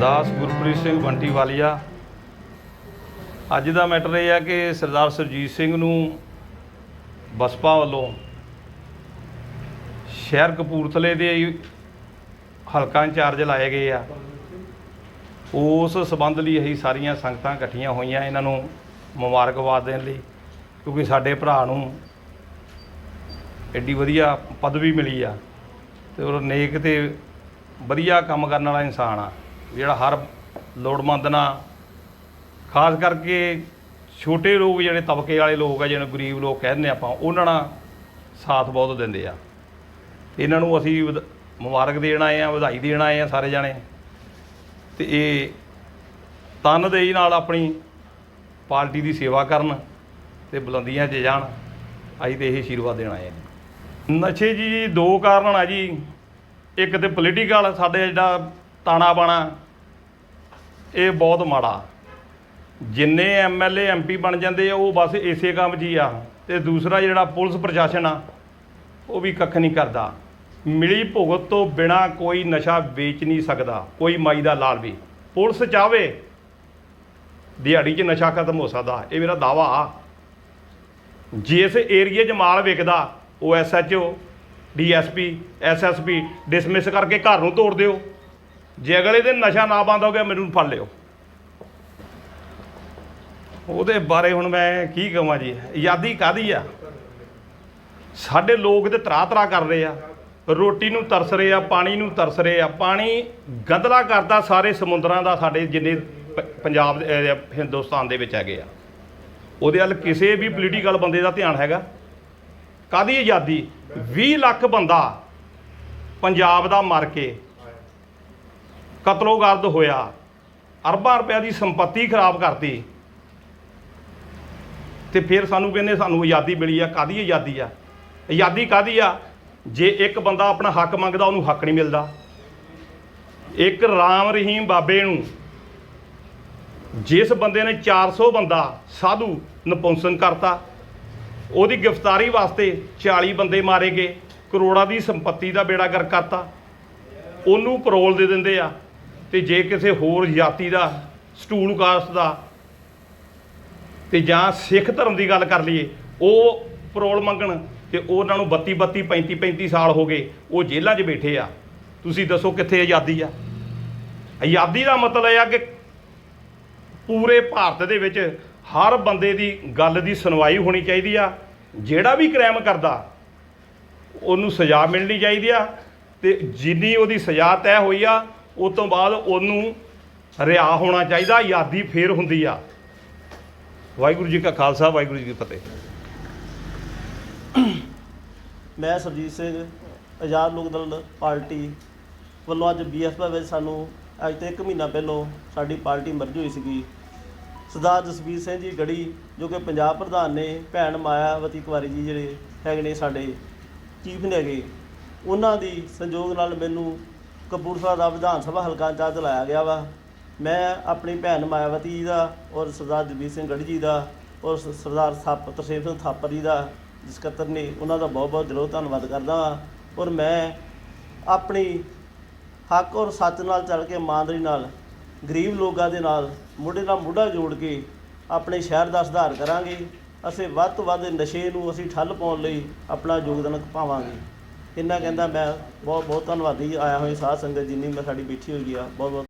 ਦਾਸ ਗੁਰਪ੍ਰੀਤ ਸਿੰਘ ਬੰਟੀ ਵਾਲੀਆ ਅੱਜ ਦਾ ਮੈਟਰ ਇਹ ਹੈ ਕਿ ਸਰਦਾਰ ਸਰਜੀਤ ਸਿੰਘ ਨੂੰ ਬਸਪਾ ਵੱਲੋਂ ਸ਼ਹਿਰ ਕਪੂਰਥਲੇ ਦੇ ਹਲਕਾ ਇੰਚਾਰਜ ਲਾਏ ਗਏ ਆ। ਉਸ ਸਬੰਧ ਲਈ ਅਸੀਂ ਸਾਰੀਆਂ ਸੰਗਤਾਂ ਇਕੱਠੀਆਂ ਹੋਈਆਂ ਇਹਨਾਂ ਨੂੰ ਮੁਬਾਰਕਬਾਦ ਦੇਣ ਲਈ, ਕਿਉਂਕਿ ਸਾਡੇ ਭਰਾ ਨੂੰ ਐਡੀ ਵਧੀਆ ਪਦਵੀ ਮਿਲੀ ਆ ਤੇ ਉਹ ਨੇਕ ਤੇ ਵਧੀਆ ਕੰਮ ਕਰਨ ਵਾਲਾ ਇਨਸਾਨ ਆ। ਜਿਹੜਾ ਹਰ ਲੋੜਮੰਦ ਨਾਲ, ਖਾਸ ਕਰਕੇ ਛੋਟੇ ਲੋਕ ਜਿਹੜੇ ਤਬਕੇ ਵਾਲੇ ਲੋਕ ਆ ਜਿਹੜੇ ਗਰੀਬ ਲੋਕ ਕਹਿੰਦੇ ਆਪਾਂ, ਉਹਨਾਂ ਨਾਲ ਸਾਥ ਬਹੁਤ ਦਿੰਦੇ ਆ। ਇਹਨਾਂ ਨੂੰ ਅਸੀਂ ਵਧ- ਮੁਬਾਰਕ ਦੇਣ ਆਏ ਆ, ਵਧਾਈ ਦੇਣ ਆਏ ਆ ਸਾਰੇ ਜਾਣੇ। ਤੇ ਇਹ ਤਨਦੇਹੀ ਨਾਲ ਆਪਣੀ ਪਾਰਟੀ ਦੀ ਸੇਵਾ ਕਰਨ ਤੇ ਬੁਲੰਦੀਆਂ 'ਚ ਜਾਣ, ਅਸੀਂ ਤੇ ਇਹ ਆਸ਼ੀਰਵਾਦ ਦੇਣ ਆਏ ਹਾਂ ਨਸ਼ੇ ਜੀ ਦੋ ਕਾਰਨ ਆ ਜੀ। ਇੱਕ ਤੇ ਪੋਲੀਟੀਕਲ ਸਾਡੇ ਜਿਹੜਾ ਤਾਣਾ ਬਾਣਾ, ਇਹ ਬਹੁਤ ਮਾੜਾ। ਜਿੰਨੇ ਐਮਐਲਏ ਐਮਪੀ ਬਣ ਜਾਂਦੇ ਆ, ਉਹ ਬਸ ਇਸੇ ਕੰਮ 'ਚ ਹੀ ਆ। ਤੇ ਦੂਸਰਾ ਜਿਹੜਾ ਪੁਲਿਸ ਪ੍ਰਸ਼ਾਸਨ ਆ, ਉਹ ਵੀ ਕੱਖ ਨਹੀਂ ਕਰਦਾ। ਮਿਲੀ ਭੁਗਤ ਤੋਂ ਬਿਨਾ ਕੋਈ ਨਸ਼ਾ ਵੇਚ ਨਹੀਂ ਸਕਦਾ, ਕੋਈ ਮਾਈ ਦਾ ਲਾਲ ਵੀ। ਪੁਲਿਸ ਚਾਵੇ, ਦਿਹਾੜੀ 'ਚ ਨਸ਼ਾ ਖਤਮ ਹੋ ਸਕਦਾ, ਇਹ ਮੇਰਾ ਦਾਵਾ ਆ। ਜਿਸ ਏਰੀਏ 'ਚ ਮਾਲ ਵਿਕਦਾ, ਉਹ ਐਸਐਚਓ ਡੀਐਸਪੀ ਐਸਐਸਪੀ ਡਿਸਮਿਸ ਕਰਕੇ ਘਰ ਨੂੰ ਤੋੜ ਦਿਓ। ਜੇ ਅਗਲੇ ਦਿਨ ਨਸ਼ਾ ਨਾ ਬੰਦ ਹੋ ਗਿਆ, ਮੈਨੂੰ ਫੜ ਲਿਓ। ਉਹਦੇ ਬਾਰੇ ਹੁਣ ਮੈਂ ਕੀ ਕਹਾਂ ਜੀ? ਆਜ਼ਾਦੀ ਕਾਦੀ ਆ? ਸਾਡੇ ਲੋਕ ਤੇ ਤਰਾ ਤਰਾ ਕਰ ਰਹੇ ਆ। ਰੋਟੀ ਨੂੰ ਤਰਸ ਰਹੇ ਆ, ਪਾਣੀ ਨੂੰ ਤਰਸ ਰਹੇ ਆ। ਪਾਣੀ ਗੰਦਲਾ ਕਰਦਾ ਸਾਰੇ ਸਮੁੰਦਰਾਂ ਦਾ, ਸਾਡੇ ਜਿੰਨੇ ਪ- ਪੰਜਾਬ ਹਿੰਦੁਸਤਾਨ ਦੇ ਵਿੱਚ ਹੈਗੇ ਆ। ਉਹਦੇ ਵੱਲ ਕਿਸੇ ਵੀ ਪੋਲੀਟੀਕਲ ਬੰਦੇ ਦਾ ਧਿਆਨ ਹੈਗਾ। ਕਾਦੀ ਆਜ਼ਾਦੀ? 20 ਲੱਖ ਬੰਦਾ ਪੰਜਾਬ ਦਾ ਮਰ ਕੇ ਕਤਲੋਗਰਦ ਹੋਇਆ। ਅਰਬਾਂ ਰੁਪਏ ਦੀ ਸੰਪਤੀ ਖਰਾਬ ਕਰਤੀ। ਤੇ ਫਿਰ ਸਾਨੂੰ ਕਹਿੰਦੇ, ਸਾਨੂੰ ਆਜ਼ਾਦੀ ਮਿਲੀ ਆ। ਕਾਦੀ ਆਜ਼ਾਦੀ ਆ? ਆਜ਼ਾਦੀ ਕਾਦੀ ਆ? ਜੇ ਇੱਕ ਬੰਦਾ ਆਪਣਾ ਹੱਕ ਮੰਗਦਾ, ਉਹਨੂੰ ਹੱਕ ਨਹੀਂ ਮਿਲਦਾ। ਇੱਕ ਰਾਮ ਰਹੀਮ ਬਾਬੇ ਨੂੰ ਜਿਸ ਬੰਦੇ ਨੇ 400 ਬੰਦਾ ਸਾਧੂ ਨਪੁੰਸਕ ਕਰਤਾ, ਉਹਦੀ ਗ੍ਰਿਫਤਾਰੀ ਵਾਸਤੇ 40 ਬੰਦੇ ਮਾਰੇ ਗਏ। ਕਰੋੜਾਂ ਦੀ ਸੰਪਤੀ ਦਾ ਬੇੜਾ ਗਰ ਕਰਤਾ। ਉਹਨੂੰ ਪਰੋਲ ਦੇ ਦਿੰਦੇ ਆ। ਤੇ ਜੇ ਕਿਸੇ ਹੋਰ ਜਾਤੀ ਦਾ, ਸਟੂਲ ਕਾਸਟ ਦਾ ਤੇ ਜਾਂ ਸਿੱਖ ਧਰਮ ਦੀ ਗੱਲ ਕਰ ਲਈਏ, ਉਹ ਪਰੋਲ ਮੰਗਣ ਤੇ ਉਹਨਾਂ ਨੂੰ 32 32 35 35 ਸਾਲ ਹੋ ਗਏ, ਉਹ ਜੇਲ੍ਹਾਂ 'ਚ ਬੈਠੇ ਆ। ਤੁਸੀਂ ਦੱਸੋ ਕਿੱਥੇ ਆਜ਼ਾਦੀ ਆ? ਆਜ਼ਾਦੀ ਦਾ ਮਤਲਬ ਇਹ ਆ ਕਿ ਪੂਰੇ ਭਾਰਤ ਦੇ ਵਿੱਚ ਹਰ ਬੰਦੇ ਦੀ ਗੱਲ ਦੀ ਸੁਣਵਾਈ ਹੋਣੀ ਚਾਹੀਦੀ ਆ। ਜਿਹੜਾ ਵੀ ਕ੍ਰਾਈਮ ਕਰਦਾ, ਉਹਨੂੰ ਸਜ਼ਾ ਮਿਲਣੀ ਚਾਹੀਦੀ ਆ ਤੇ ਜਿੰਨੀ ਉਹਦੀ ਸਜ਼ਾ ਤੈਅ ਹੋਈ ਆ ਉਸ ਤੋਂ ਬਾਅਦ ਉਹਨੂੰ ਰਿਹਾ ਹੋਣਾ ਚਾਹੀਦਾ ਆਜ਼ਾਦੀ ਫੇਰ ਹੁੰਦੀ ਆ। ਵਾਹਿਗੁਰੂ ਜੀ ਕਾ ਖਾਲਸਾ, ਵਾਹਿਗੁਰੂ ਜੀ ਕੀ ਫਤਿਹ। ਮੈਂ ਸਰਜੀਤ ਸਿੰਘ, ਆਜ਼ਾਦ ਲੋਕ ਦਲ ਪਾਰਟੀ ਵੱਲੋਂ ਅੱਜ ਬੀਐਸਪੀ ਵਿੱਚ ਸਾਨੂੰ ਅੱਜ ਤੋਂ ਇੱਕ ਮਹੀਨਾ ਪਹਿਲਾਂ ਸਾਡੀ ਪਾਰਟੀ ਮਰਜ ਹੋਈ ਸੀਗੀ। ਸਰਦਾਰ ਜਸਵੀਰ ਸਿੰਘ ਜੀ ਗੜੀ, ਜੋ ਕਿ ਪੰਜਾਬ ਪ੍ਰਧਾਨ ਨੇ, ਭੈਣ ਮਾਇਆਵਤੀ ਕੁਵਾਰੀ ਜੀ ਜਿਹੜੇ ਹੈਗੇ ਨੇ ਸਾਡੇ, ਚੀਫ ਨੇ ਹੈਗੇ, ਉਹਨਾਂ ਦੀ ਸੰਯੋਗ ਨਾਲ ਮੈਨੂੰ ਕਪੂਰਥਲਾ ਦਾ ਵਿਧਾਨ ਸਭਾ ਹਲਕਾ ਇੰਚਾਰਜ ਲਾਇਆ ਗਿਆ ਵਾ। ਮੈਂ ਆਪਣੀ ਭੈਣ ਮਾਇਆਵਤੀ ਜੀ ਦਾ ਔਰ ਸਰਦਾਰ ਜਗਬੀਰ ਸਿੰਘ ਗੜੀ ਜੀ ਦਾ ਔਰ ਸ- ਸਰਦਾਰ ਥਾਪ ਤਰਸੇਮ ਸਿੰਘ ਥਾਪਰ ਜੀ ਦਾ ਸਕੱਤਰ ਨੇ ਉਹਨਾਂ ਦਾ ਬਹੁਤ ਬਹੁਤ ਦਿਲੋਂ ਧੰਨਵਾਦ ਕਰਦਾ ਹਾਂ ਔਰ ਮੈਂ ਆਪਣੀ ਹੱਕ ਔਰ ਸੱਚ ਨਾਲ ਚੱਲ ਕੇ ਇਮਾਨਦਾਰੀ ਨਾਲ, ਗਰੀਬ ਲੋਕਾਂ ਦੇ ਨਾਲ ਮੋਢੇ ਨਾਲ ਮੋਢਾ ਜੋੜ ਕੇ ਆਪਣੇ ਸ਼ਹਿਰ ਦਾ ਸੁਧਾਰ ਕਰਾਂਗੇ। ਅਸੀਂ ਵੱਧ ਤੋਂ ਵੱਧ ਨਸ਼ੇ ਨੂੰ ਅਸੀਂ ਠੱਲ ਪਾਉਣ ਲਈ ਆਪਣਾ ਯੋਗਦਾਨ ਪਾਵਾਂਗੇ ਇੰਨਾ ਕਹਿੰਦਾ ਮੈਂ ਬਹੁਤ ਬਹੁਤ ਧੰਨਵਾਦੀ ਆਇਆ ਹੋਏ ਸਾਧ ਸੰਗਤ ਜਿੰਨੀ ਮੈਂ ਸਾਡੀ ਬੈਠੀ ਹੋਈ ਆ। ਬਹੁਤ ਬਹੁਤ